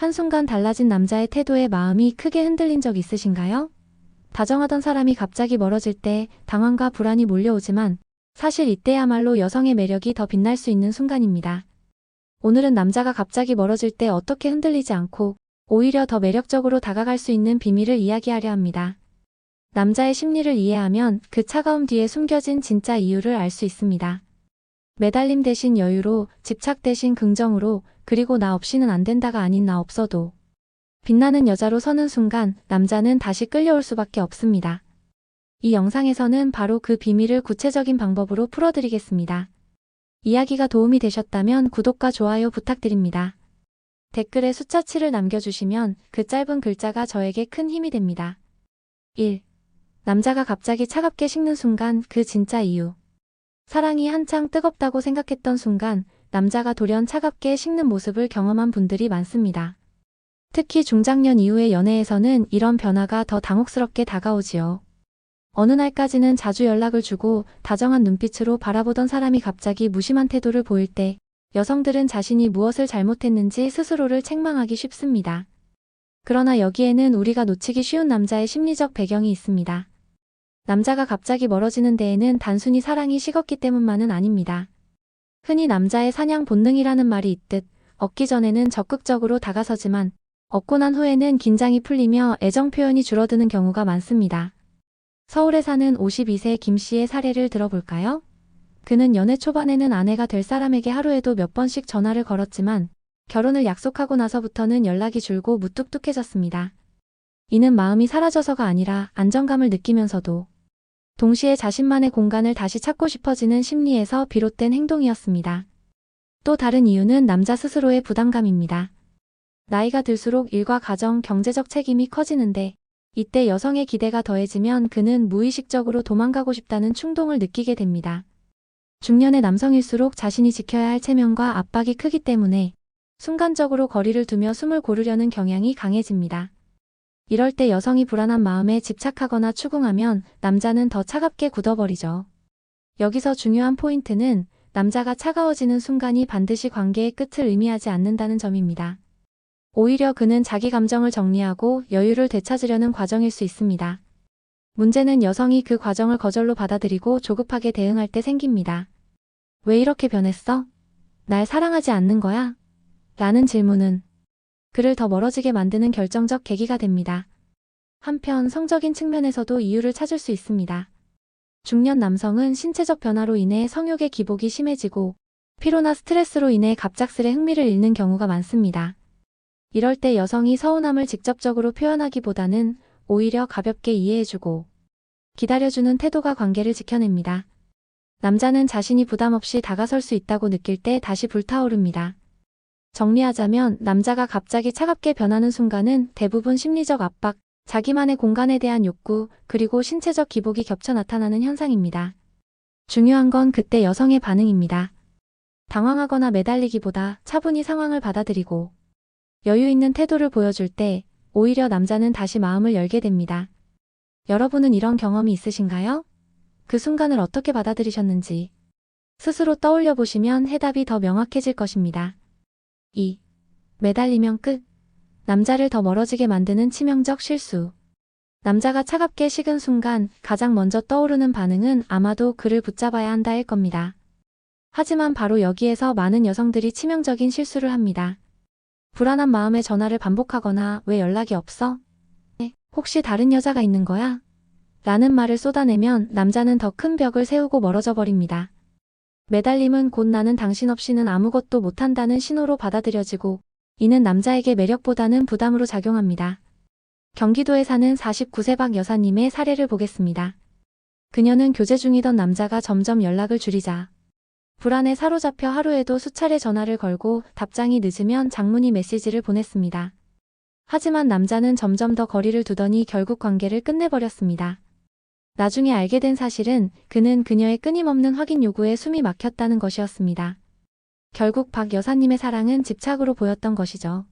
한순간 달라진 남자의 태도에 마음이 크게 흔들린 적 있으신가요? 다정하던 사람이 갑자기 멀어질 때 당황과 불안이 몰려오지만 사실 이때야말로 여성의 매력이 더 빛날 수 있는 순간입니다. 오늘은 남자가 갑자기 멀어질 때 어떻게 흔들리지 않고 오히려 더 매력적으로 다가갈 수 있는 비밀을 이야기하려 합니다. 남자의 심리를 이해하면 그 차가움 뒤에 숨겨진 진짜 이유를 알 수 있습니다. 매달림 대신 여유로, 집착 대신 긍정으로, 그리고 나 없이는 안 된다가 아닌 나 없어도. 빛나는 여자로 서는 순간 남자는 다시 끌려올 수밖에 없습니다. 이 영상에서는 바로 그 비밀을 구체적인 방법으로 풀어드리겠습니다. 이야기가 도움이 되셨다면 구독과 좋아요 부탁드립니다. 댓글에 숫자 7을 남겨주시면 그 짧은 글자가 저에게 큰 힘이 됩니다. 1. 남자가 갑자기 차갑게 식는 순간 그 진짜 이유. 사랑이 한창 뜨겁다고 생각했던 순간 남자가 돌연 차갑게 식는 모습을 경험한 분들이 많습니다. 특히 중장년 이후의 연애에서는 이런 변화가 더 당혹스럽게 다가오지요. 어느 날까지는 자주 연락을 주고 다정한 눈빛으로 바라보던 사람이 갑자기 무심한 태도를 보일 때 여성들은 자신이 무엇을 잘못했는지 스스로를 책망하기 쉽습니다. 그러나 여기에는 우리가 놓치기 쉬운 남자의 심리적 배경이 있습니다. 남자가 갑자기 멀어지는 데에는 단순히 사랑이 식었기 때문만은 아닙니다. 흔히 남자의 사냥 본능이라는 말이 있듯 얻기 전에는 적극적으로 다가서지만 얻고 난 후에는 긴장이 풀리며 애정 표현이 줄어드는 경우가 많습니다. 서울에 사는 52세 김 씨의 사례를 들어볼까요? 그는 연애 초반에는 아내가 될 사람에게 하루에도 몇 번씩 전화를 걸었지만 결혼을 약속하고 나서부터는 연락이 줄고 무뚝뚝해졌습니다. 이는 마음이 사라져서가 아니라 안정감을 느끼면서도 동시에 자신만의 공간을 다시 찾고 싶어지는 심리에서 비롯된 행동이었습니다. 또 다른 이유는 남자 스스로의 부담감입니다. 나이가 들수록 일과 가정, 경제적 책임이 커지는데 이때 여성의 기대가 더해지면 그는 무의식적으로 도망가고 싶다는 충동을 느끼게 됩니다. 중년의 남성일수록 자신이 지켜야 할 체면과 압박이 크기 때문에 순간적으로 거리를 두며 숨을 고르려는 경향이 강해집니다. 이럴 때 여성이 불안한 마음에 집착하거나 추궁하면 남자는 더 차갑게 굳어버리죠. 여기서 중요한 포인트는 남자가 차가워지는 순간이 반드시 관계의 끝을 의미하지 않는다는 점입니다. 오히려 그는 자기 감정을 정리하고 여유를 되찾으려는 과정일 수 있습니다. 문제는 여성이 그 과정을 거절로 받아들이고 조급하게 대응할 때 생깁니다. 왜 이렇게 변했어? 날 사랑하지 않는 거야? 라는 질문은 그를 더 멀어지게 만드는 결정적 계기가 됩니다. 한편 성적인 측면에서도 이유를 찾을 수 있습니다. 중년 남성은 신체적 변화로 인해 성욕의 기복이 심해지고 피로나 스트레스로 인해 갑작스레 흥미를 잃는 경우가 많습니다. 이럴 때 여성이 서운함을 직접적으로 표현하기보다는 오히려 가볍게 이해해주고 기다려주는 태도가 관계를 지켜냅니다. 남자는 자신이 부담 없이 다가설 수 있다고 느낄 때 다시 불타오릅니다. 정리하자면 남자가 갑자기 차갑게 변하는 순간은 대부분 심리적 압박, 자기만의 공간에 대한 욕구, 그리고 신체적 기복이 겹쳐 나타나는 현상입니다. 중요한 건 그때 여성의 반응입니다. 당황하거나 매달리기보다 차분히 상황을 받아들이고 여유 있는 태도를 보여줄 때 오히려 남자는 다시 마음을 열게 됩니다. 여러분은 이런 경험이 있으신가요? 그 순간을 어떻게 받아들이셨는지 스스로 떠올려 보시면 해답이 더 명확해질 것입니다. 2. 매달리면 끝. 남자를 더 멀어지게 만드는 치명적 실수. 남자가 차갑게 식은 순간 가장 먼저 떠오르는 반응은 아마도 그를 붙잡아야 한다일 겁니다. 하지만 바로 여기에서 많은 여성들이 치명적인 실수를 합니다. 불안한 마음에 전화를 반복하거나 왜 연락이 없어? 네, 혹시 다른 여자가 있는 거야? 라는 말을 쏟아내면 남자는 더 큰 벽을 세우고 멀어져 버립니다. 매달림은 곧 나는 당신 없이는 아무것도 못한다는 신호로 받아들여지고 이는 남자에게 매력보다는 부담으로 작용합니다. 경기도에 사는 49세 박 여사님의 사례를 보겠습니다. 그녀는 교제 중이던 남자가 점점 연락을 줄이자 불안에 사로잡혀 하루에도 수차례 전화를 걸고 답장이 늦으면 장문의 메시지를 보냈습니다. 하지만 남자는 점점 더 거리를 두더니 결국 관계를 끝내버렸습니다. 나중에 알게 된 사실은 그는 그녀의 끊임없는 확인 요구에 숨이 막혔다는 것이었습니다. 결국 박 여사님의 사랑은 집착으로 보였던 것이죠.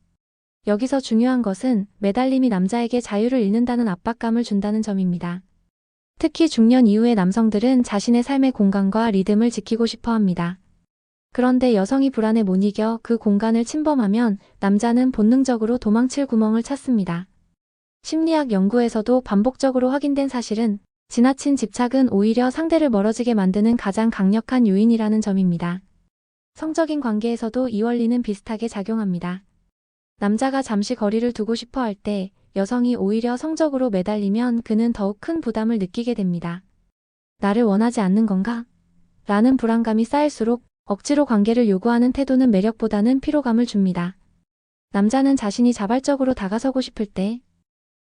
여기서 중요한 것은 매달림이 남자에게 자유를 잃는다는 압박감을 준다는 점입니다. 특히 중년 이후의 남성들은 자신의 삶의 공간과 리듬을 지키고 싶어 합니다. 그런데 여성이 불안에 못 이겨 그 공간을 침범하면 남자는 본능적으로 도망칠 구멍을 찾습니다. 심리학 연구에서도 반복적으로 확인된 사실은 지나친 집착은 오히려 상대를 멀어지게 만드는 가장 강력한 요인이라는 점입니다. 성적인 관계에서도 이 원리는 비슷하게 작용합니다. 남자가 잠시 거리를 두고 싶어 할 때 여성이 오히려 성적으로 매달리면 그는 더욱 큰 부담을 느끼게 됩니다. 나를 원하지 않는 건가? 라는 불안감이 쌓일수록 억지로 관계를 요구하는 태도는 매력보다는 피로감을 줍니다. 남자는 자신이 자발적으로 다가서고 싶을 때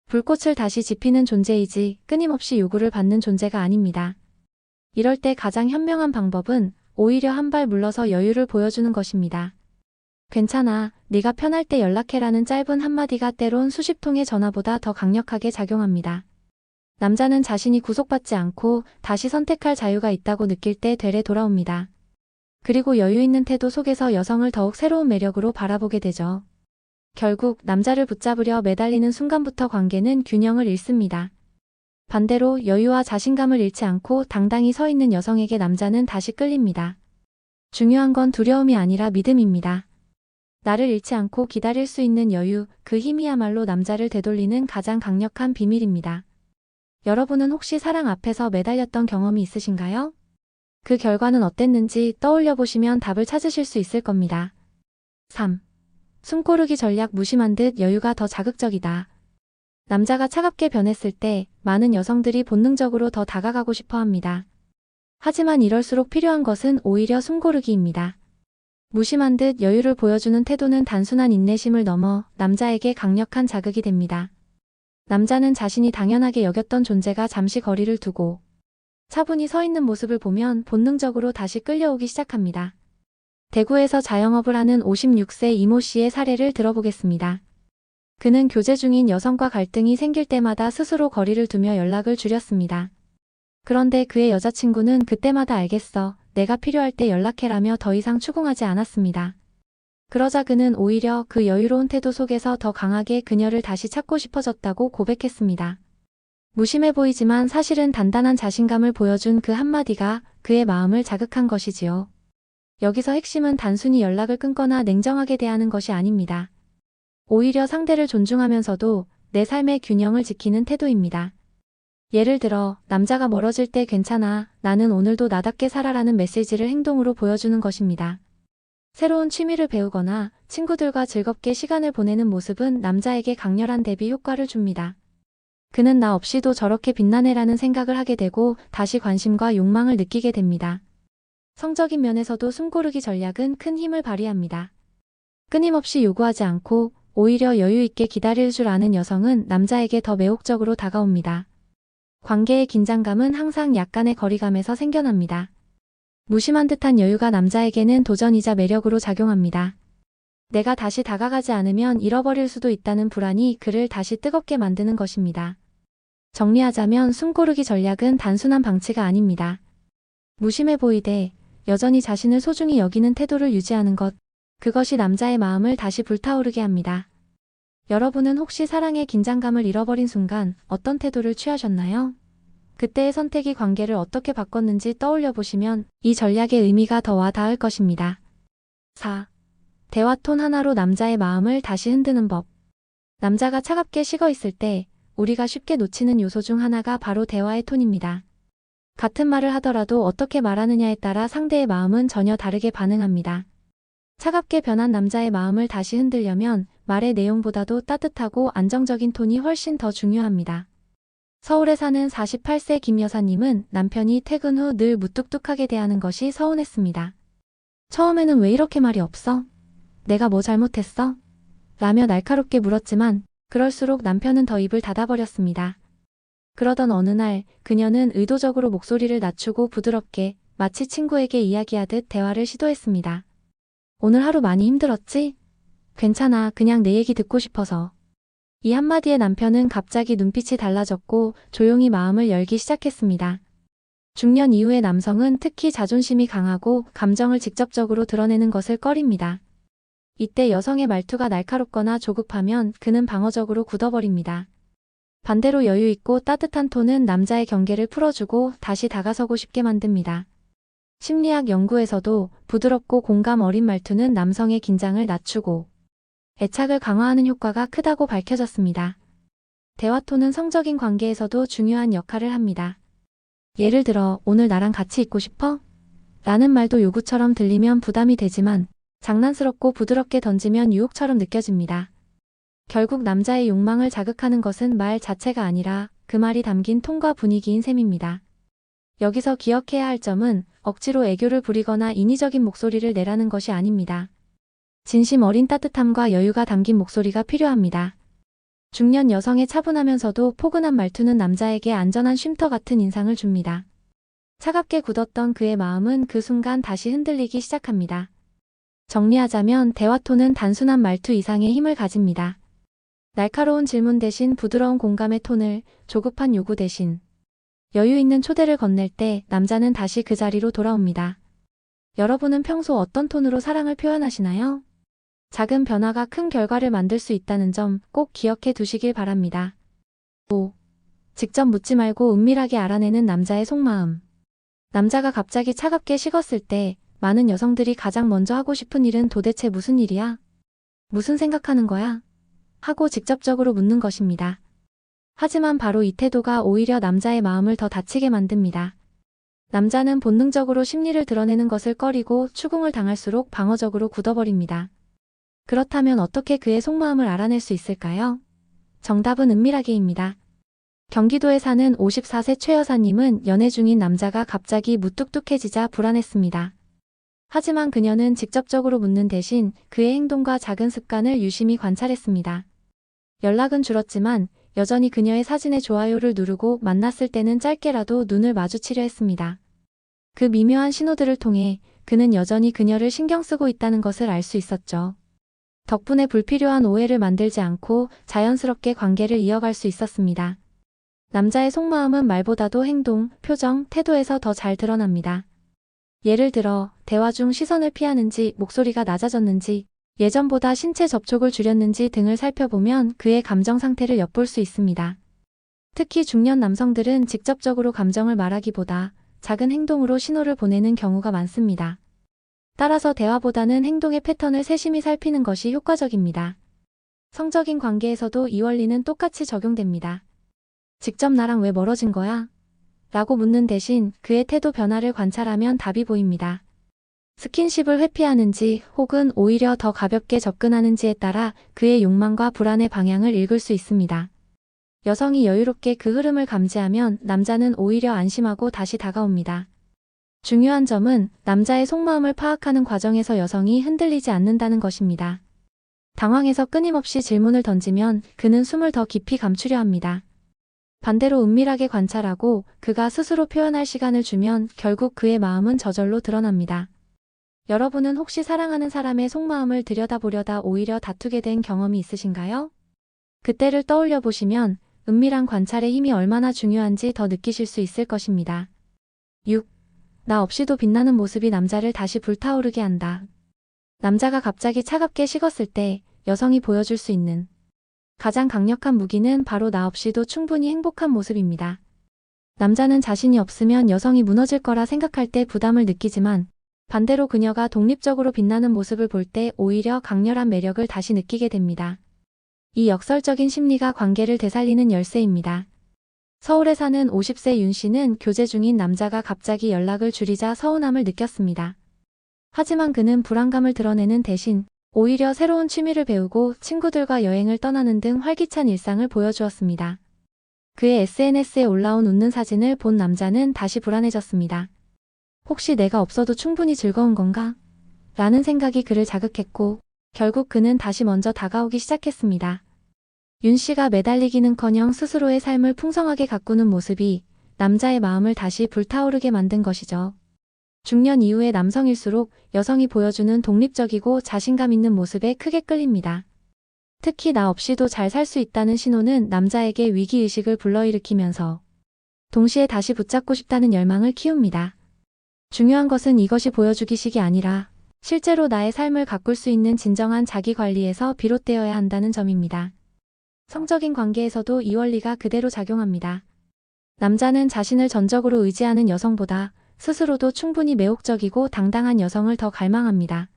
불꽃을 다시 지피는 존재이지 끊임없이 요구를 받는 존재가 아닙니다. 이럴 때 가장 현명한 방법은 오히려 한 발 물러서 여유를 보여주는 것입니다. 괜찮아, 네가 편할 때 연락해라는 짧은 한마디가 때론 수십 통의 전화보다 더 강력하게 작용합니다. 남자는 자신이 구속받지 않고 다시 선택할 자유가 있다고 느낄 때 되레 돌아옵니다. 그리고 여유 있는 태도 속에서 여성을 더욱 새로운 매력으로 바라보게 되죠. 결국 남자를 붙잡으려 매달리는 순간부터 관계는 균형을 잃습니다. 반대로 여유와 자신감을 잃지 않고 당당히 서 있는 여성에게 남자는 다시 끌립니다. 중요한 건 두려움이 아니라 믿음입니다. 나를 잃지 않고 기다릴 수 있는 여유, 그 힘이야말로 남자를 되돌리는 가장 강력한 비밀입니다. 여러분은 혹시 사랑 앞에서 매달렸던 경험이 있으신가요? 그 결과는 어땠는지 떠올려 보시면 답을 찾으실 수 있을 겁니다. 3. 숨고르기 전략 무심한 듯 여유가 더 자극적이다. 남자가 차갑게 변했을 때 많은 여성들이 본능적으로 더 다가가고 싶어 합니다. 하지만 이럴수록 필요한 것은 오히려 숨고르기입니다. 무심한 듯 여유를 보여주는 태도는 단순한 인내심을 넘어 남자에게 강력한 자극이 됩니다. 남자는 자신이 당연하게 여겼던 존재가 잠시 거리를 두고 차분히 서 있는 모습을 보면 본능적으로 다시 끌려오기 시작합니다. 대구에서 자영업을 하는 56세 이모 씨의 사례를 들어보겠습니다. 그는 교제 중인 여성과 갈등이 생길 때마다 스스로 거리를 두며 연락을 줄였습니다. 그런데 그의 여자친구는 그때마다 알겠어. 내가 필요할 때 연락해라며 더 이상 추궁하지 않았습니다. 그러자 그는 오히려 그 여유로운 태도 속에서 더 강하게 그녀를 다시 찾고 싶어졌다고 고백했습니다. 무심해 보이지만 사실은 단단한 자신감을 보여준 그 한마디가 그의 마음을 자극한 것이지요. 여기서 핵심은 단순히 연락을 끊거나 냉정하게 대하는 것이 아닙니다. 오히려 상대를 존중하면서도 내 삶의 균형을 지키는 태도입니다. 예를 들어, 남자가 멀어질 때 괜찮아, 나는 오늘도 나답게 살아라는 메시지를 행동으로 보여주는 것입니다. 새로운 취미를 배우거나 친구들과 즐겁게 시간을 보내는 모습은 남자에게 강렬한 대비 효과를 줍니다. 그는 나 없이도 저렇게 빛나네라는 생각을 하게 되고 다시 관심과 욕망을 느끼게 됩니다. 성적인 면에서도 숨고르기 전략은 큰 힘을 발휘합니다. 끊임없이 요구하지 않고 오히려 여유 있게 기다릴 줄 아는 여성은 남자에게 더 매혹적으로 다가옵니다. 관계의 긴장감은 항상 약간의 거리감에서 생겨납니다. 무심한 듯한 여유가 남자에게는 도전이자 매력으로 작용합니다. 내가 다시 다가가지 않으면 잃어버릴 수도 있다는 불안이 그를 다시 뜨겁게 만드는 것입니다. 정리하자면 숨고르기 전략은 단순한 방치가 아닙니다. 무심해 보이되 여전히 자신을 소중히 여기는 태도를 유지하는 것, 그것이 남자의 마음을 다시 불타오르게 합니다. 여러분은 혹시 사랑의 긴장감을 잃어버린 순간 어떤 태도를 취하셨나요? 그때의 선택이 관계를 어떻게 바꿨는지 떠올려 보시면 이 전략의 의미가 더 와 닿을 것입니다. 4. 대화 톤 하나로 남자의 마음을 다시 흔드는 법. 남자가 차갑게 식어 있을 때 우리가 쉽게 놓치는 요소 중 하나가 바로 대화의 톤입니다. 같은 말을 하더라도 어떻게 말하느냐에 따라 상대의 마음은 전혀 다르게 반응합니다. 차갑게 변한 남자의 마음을 다시 흔들려면 말의 내용보다도 따뜻하고 안정적인 톤이 훨씬 더 중요합니다. 서울에 사는 48세 김 여사님은 남편이 퇴근 후 늘 무뚝뚝하게 대하는 것이 서운했습니다. 처음에는 왜 이렇게 말이 없어? 내가 뭐 잘못했어? 라며 날카롭게 물었지만 그럴수록 남편은 더 입을 닫아버렸습니다. 그러던 어느 날 그녀는 의도적으로 목소리를 낮추고 부드럽게 마치 친구에게 이야기하듯 대화를 시도했습니다. 오늘 하루 많이 힘들었지? 괜찮아. 그냥 내 얘기 듣고 싶어서. 이 한마디에 남편은 갑자기 눈빛이 달라졌고 조용히 마음을 열기 시작했습니다. 중년 이후의 남성은 특히 자존심이 강하고 감정을 직접적으로 드러내는 것을 꺼립니다. 이때 여성의 말투가 날카롭거나 조급하면 그는 방어적으로 굳어버립니다. 반대로 여유 있고 따뜻한 톤은 남자의 경계를 풀어주고 다시 다가서고 싶게 만듭니다. 심리학 연구에서도 부드럽고 공감 어린 말투는 남성의 긴장을 낮추고 애착을 강화하는 효과가 크다고 밝혀졌습니다. 대화 톤은 성적인 관계에서도 중요한 역할을 합니다. 예를 들어, 오늘 나랑 같이 있고 싶어? 라는 말도 요구처럼 들리면 부담이 되지만 장난스럽고 부드럽게 던지면 유혹처럼 느껴집니다. 결국 남자의 욕망을 자극하는 것은 말 자체가 아니라 그 말이 담긴 톤과 분위기인 셈입니다. 여기서 기억해야 할 점은 억지로 애교를 부리거나 인위적인 목소리를 내라는 것이 아닙니다. 진심 어린 따뜻함과 여유가 담긴 목소리가 필요합니다. 중년 여성의 차분하면서도 포근한 말투는 남자에게 안전한 쉼터 같은 인상을 줍니다. 차갑게 굳었던 그의 마음은 그 순간 다시 흔들리기 시작합니다. 정리하자면 대화 톤은 단순한 말투 이상의 힘을 가집니다. 날카로운 질문 대신 부드러운 공감의 톤을 조급한 요구 대신 여유 있는 초대를 건넬 때 남자는 다시 그 자리로 돌아옵니다. 여러분은 평소 어떤 톤으로 사랑을 표현하시나요? 작은 변화가 큰 결과를 만들 수 있다는 점 꼭 기억해 두시길 바랍니다. 5. 직접 묻지 말고 은밀하게 알아내는 남자의 속마음. 남자가 갑자기 차갑게 식었을 때 많은 여성들이 가장 먼저 하고 싶은 일은 도대체 무슨 일이야? 무슨 생각하는 거야? 하고 직접적으로 묻는 것입니다. 하지만 바로 이 태도가 오히려 남자의 마음을 더 다치게 만듭니다. 남자는 본능적으로 심리를 드러내는 것을 꺼리고 추궁을 당할수록 방어적으로 굳어버립니다. 그렇다면 어떻게 그의 속마음을 알아낼 수 있을까요? 정답은 은밀하게입니다. 경기도에 사는 54세 최 여사님은 연애 중인 남자가 갑자기 무뚝뚝해지자 불안했습니다. 하지만 그녀는 직접적으로 묻는 대신 그의 행동과 작은 습관을 유심히 관찰했습니다. 연락은 줄었지만 여전히 그녀의 사진에 좋아요를 누르고 만났을 때는 짧게라도 눈을 마주치려 했습니다. 그 미묘한 신호들을 통해 그는 여전히 그녀를 신경 쓰고 있다는 것을 알 수 있었죠. 덕분에 불필요한 오해를 만들지 않고 자연스럽게 관계를 이어갈 수 있었습니다. 남자의 속마음은 말보다도 행동, 표정, 태도에서 더 잘 드러납니다. 예를 들어, 대화 중 시선을 피하는지, 목소리가 낮아졌는지, 예전보다 신체 접촉을 줄였는지 등을 살펴보면 그의 감정 상태를 엿볼 수 있습니다. 특히 중년 남성들은 직접적으로 감정을 말하기보다 작은 행동으로 신호를 보내는 경우가 많습니다. 따라서 대화보다는 행동의 패턴을 세심히 살피는 것이 효과적입니다. 성적인 관계에서도 이 원리는 똑같이 적용됩니다. 직접 나랑 왜 멀어진 거야? 라고 묻는 대신 그의 태도 변화를 관찰하면 답이 보입니다. 스킨십을 회피하는지 혹은 오히려 더 가볍게 접근하는지에 따라 그의 욕망과 불안의 방향을 읽을 수 있습니다. 여성이 여유롭게 그 흐름을 감지하면 남자는 오히려 안심하고 다시 다가옵니다. 중요한 점은 남자의 속마음을 파악하는 과정에서 여성이 흔들리지 않는다는 것입니다. 당황해서 끊임없이 질문을 던지면 그는 숨을 더 깊이 감추려 합니다. 반대로 은밀하게 관찰하고 그가 스스로 표현할 시간을 주면 결국 그의 마음은 저절로 드러납니다. 여러분은 혹시 사랑하는 사람의 속마음을 들여다보려다 오히려 다투게 된 경험이 있으신가요? 그때를 떠올려 보시면 은밀한 관찰의 힘이 얼마나 중요한지 더 느끼실 수 있을 것입니다. 6. 나 없이도 빛나는 모습이 남자를 다시 불타오르게 한다. 남자가 갑자기 차갑게 식었을 때 여성이 보여줄 수 있는 가장 강력한 무기는 바로 나 없이도 충분히 행복한 모습입니다. 남자는 자신이 없으면 여성이 무너질 거라 생각할 때 부담을 느끼지만 반대로 그녀가 독립적으로 빛나는 모습을 볼 때 오히려 강렬한 매력을 다시 느끼게 됩니다. 이 역설적인 심리가 관계를 되살리는 열쇠입니다. 서울에 사는 50세 윤 씨는 교제 중인 남자가 갑자기 연락을 줄이자 서운함을 느꼈습니다. 하지만 그는 불안감을 드러내는 대신 오히려 새로운 취미를 배우고 친구들과 여행을 떠나는 등 활기찬 일상을 보여주었습니다. 그의 SNS에 올라온 웃는 사진을 본 남자는 다시 불안해졌습니다. 혹시 내가 없어도 충분히 즐거운 건가? 라는 생각이 그를 자극했고, 결국 그는 다시 먼저 다가오기 시작했습니다. 윤 씨가 매달리기는커녕 스스로의 삶을 풍성하게 가꾸는 모습이 남자의 마음을 다시 불타오르게 만든 것이죠. 중년 이후의 남성일수록 여성이 보여주는 독립적이고 자신감 있는 모습에 크게 끌립니다. 특히 나 없이도 잘 살 수 있다는 신호는 남자에게 위기의식을 불러일으키면서 동시에 다시 붙잡고 싶다는 열망을 키웁니다. 중요한 것은 이것이 보여주기식이 아니라 실제로 나의 삶을 가꿀 수 있는 진정한 자기 관리에서 비롯되어야 한다는 점입니다. 성적인 관계에서도 이 원리가 그대로 작용합니다. 남자는 자신을 전적으로 의지하는 여성보다 스스로도 충분히 매혹적이고 당당한 여성을 더 갈망합니다.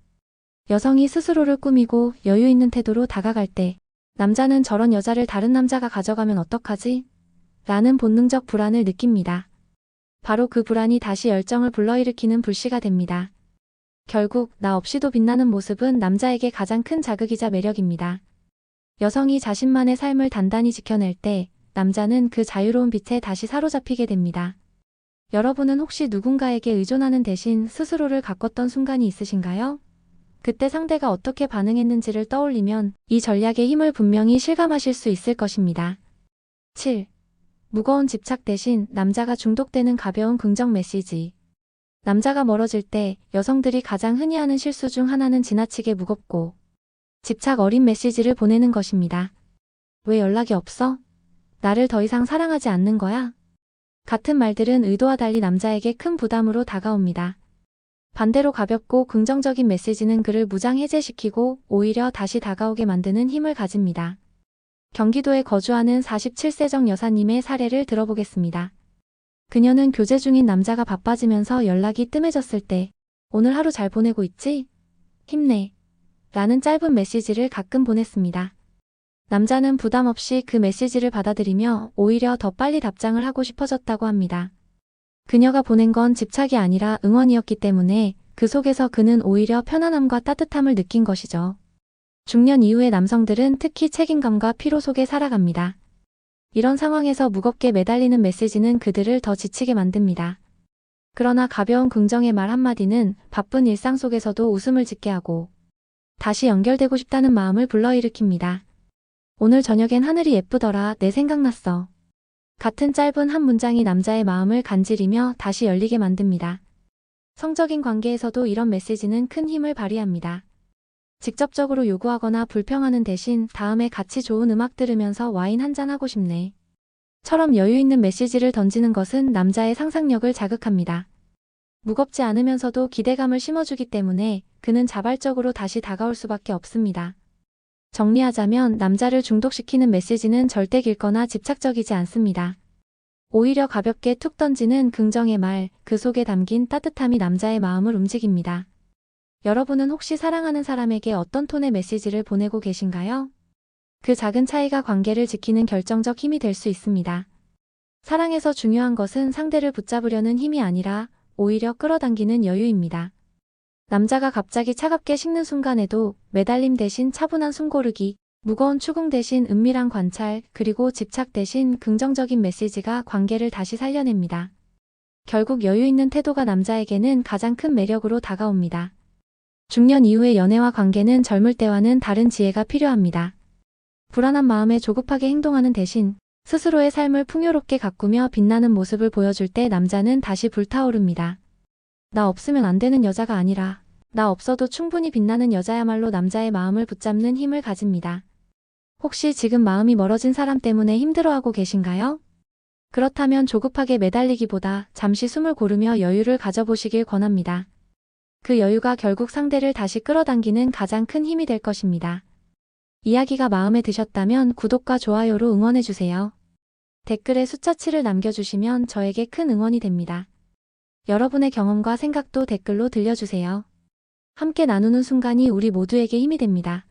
여성이 스스로를 꾸미고 여유 있는 태도로 다가갈 때 남자는 저런 여자를 다른 남자가 가져가면 어떡하지? 라는 본능적 불안을 느낍니다. 바로 그 불안이 다시 열정을 불러일으키는 불씨가 됩니다. 결국 나 없이도 빛나는 모습은 남자에게 가장 큰 자극이자 매력입니다. 여성이 자신만의 삶을 단단히 지켜낼 때 남자는 그 자유로운 빛에 다시 사로잡히게 됩니다. 여러분은 혹시 누군가에게 의존하는 대신 스스로를 가꿨던 순간이 있으신가요? 그때 상대가 어떻게 반응했는지를 떠올리면 이 전략의 힘을 분명히 실감하실 수 있을 것입니다. 7. 무거운 집착 대신 남자가 중독되는 가벼운 긍정 메시지. 남자가 멀어질 때 여성들이 가장 흔히 하는 실수 중 하나는 지나치게 무겁고 집착 어린 메시지를 보내는 것입니다. 왜 연락이 없어? 나를 더 이상 사랑하지 않는 거야? 같은 말들은 의도와 달리 남자에게 큰 부담으로 다가옵니다. 반대로 가볍고 긍정적인 메시지는 그를 무장 해제시키고 오히려 다시 다가오게 만드는 힘을 가집니다. 경기도에 거주하는 47세정 여사님의 사례를 들어보겠습니다. 그녀는 교제 중인 남자가 바빠지면서 연락이 뜸해졌을 때 오늘 하루 잘 보내고 있지? 힘내. 라는 짧은 메시지를 가끔 보냈습니다. 남자는 부담 없이 그 메시지를 받아들이며 오히려 더 빨리 답장을 하고 싶어졌다고 합니다. 그녀가 보낸 건 집착이 아니라 응원이었기 때문에 그 속에서 그는 오히려 편안함과 따뜻함을 느낀 것이죠. 중년 이후의 남성들은 특히 책임감과 피로 속에 살아갑니다. 이런 상황에서 무겁게 매달리는 메시지는 그들을 더 지치게 만듭니다. 그러나 가벼운 긍정의 말 한마디는 바쁜 일상 속에서도 웃음을 짓게 하고 다시 연결되고 싶다는 마음을 불러일으킵니다. 오늘 저녁엔 하늘이 예쁘더라. 내 생각났어. 같은 짧은 한 문장이 남자의 마음을 간지리며 다시 열리게 만듭니다. 성적인 관계에서도 이런 메시지는 큰 힘을 발휘합니다. 직접적으로 요구하거나 불평하는 대신 다음에 같이 좋은 음악 들으면서 와인 한잔 하고 싶네. 처럼 여유 있는 메시지를 던지는 것은 남자의 상상력을 자극합니다. 무겁지 않으면서도 기대감을 심어주기 때문에 그는 자발적으로 다시 다가올 수밖에 없습니다. 정리하자면 남자를 중독시키는 메시지는 절대 길거나 집착적이지 않습니다. 오히려 가볍게 툭 던지는 긍정의 말, 그 속에 담긴 따뜻함이 남자의 마음을 움직입니다. 여러분은 혹시 사랑하는 사람에게 어떤 톤의 메시지를 보내고 계신가요? 그 작은 차이가 관계를 지키는 결정적 힘이 될 수 있습니다. 사랑에서 중요한 것은 상대를 붙잡으려는 힘이 아니라 오히려 끌어당기는 여유입니다. 남자가 갑자기 차갑게 식는 순간에도 매달림 대신 차분한 숨고르기, 무거운 추궁 대신 은밀한 관찰, 그리고 집착 대신 긍정적인 메시지가 관계를 다시 살려냅니다. 결국 여유 있는 태도가 남자에게는 가장 큰 매력으로 다가옵니다. 중년 이후의 연애와 관계는 젊을 때와는 다른 지혜가 필요합니다. 불안한 마음에 조급하게 행동하는 대신 스스로의 삶을 풍요롭게 가꾸며 빛나는 모습을 보여줄 때 남자는 다시 불타오릅니다. 나 없으면 안 되는 여자가 아니라 나 없어도 충분히 빛나는 여자야말로 남자의 마음을 붙잡는 힘을 가집니다. 혹시 지금 마음이 멀어진 사람 때문에 힘들어하고 계신가요? 그렇다면 조급하게 매달리기보다 잠시 숨을 고르며 여유를 가져보시길 권합니다. 그 여유가 결국 상대를 다시 끌어당기는 가장 큰 힘이 될 것입니다. 이야기가 마음에 드셨다면 구독과 좋아요로 응원해주세요. 댓글에 숫자 7을 남겨주시면 저에게 큰 응원이 됩니다. 여러분의 경험과 생각도 댓글로 들려주세요. 함께 나누는 순간이 우리 모두에게 힘이 됩니다.